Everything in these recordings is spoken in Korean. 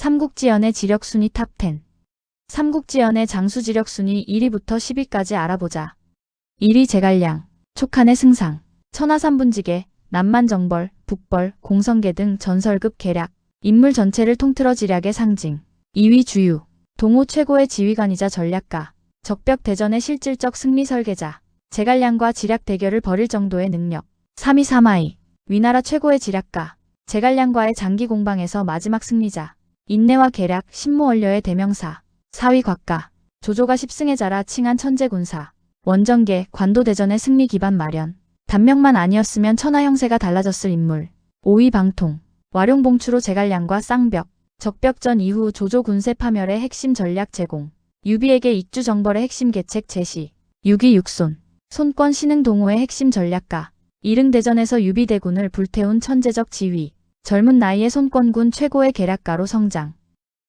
삼국지연의 지력순위 탑10 삼국지연의 장수 지력순위 1위부터 10위까지 알아보자. 1위 제갈량, 촉한의 승상, 천하삼분지계, 남만정벌, 북벌, 공성계 등 전설급 계략, 인물 전체를 통틀어 지략의 상징. 2위 주유, 동호 최고의 지휘관이자 전략가, 적벽 대전의 실질적 승리 설계자, 제갈량과 지략 대결을 벌일 정도의 능력. 3위 사마이, 위나라 최고의 지략가, 제갈량과의 장기 공방에서 마지막 승리자, 인내와 계략, 신무원려의 대명사. 4위 곽가, 조조가 10승의 자라 칭한 천재군사. 원정계, 관도대전의 승리 기반 마련. 단명만 아니었으면 천하 형세가 달라졌을 인물. 5위 방통, 와룡봉추로 제갈량과 쌍벽. 적벽전 이후 조조 군세 파멸의 핵심 전략 제공. 유비에게 익주 정벌의 핵심 계책 제시. 6위 육손, 손권 신흥 동호의 핵심 전략가. 이릉대전에서 유비대군을 불태운 천재적 지휘. 젊은 나이에 손권군 최고의 계략가로 성장.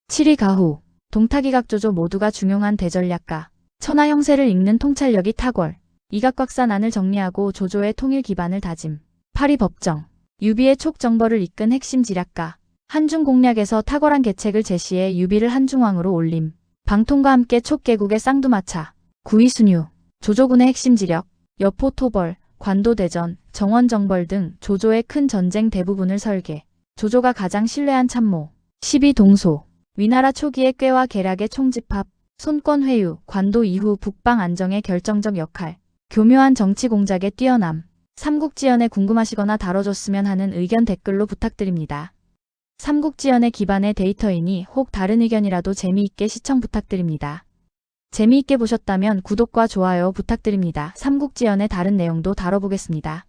7위 가후, 동탁이각 조조 모두가 중용한 대전략가. 천하 형세를 읽는 통찰력이 탁월. 이각곽산안을 정리하고 조조의 통일 기반을 다짐. 8위 법정, 유비의 촉정벌을 이끈 핵심 지략가. 한중 공략에서 탁월한 계책을 제시해 유비를 한중왕으로 올림. 방통과 함께 촉개국의 쌍두마차. 9위 순유, 조조군의 핵심 지력, 여포 토벌, 관도 대전, 정원정벌 등 조조의 큰 전쟁 대부분을 설계. 조조가 가장 신뢰한 참모. 10위 동소, 위나라 초기의 꾀와 계략의 총집합, 손권 회유, 관도 이후 북방 안정의 결정적 역할, 교묘한 정치 공작의 뛰어남, 삼국지연에 궁금하시거나 다뤄줬으면 하는 의견 댓글로 부탁드립니다. 삼국지연의 기반의 데이터이니 혹 다른 의견이라도 재미있게 시청 부탁드립니다. 재미있게 보셨다면 구독과 좋아요 부탁드립니다. 삼국지연의 다른 내용도 다뤄보겠습니다.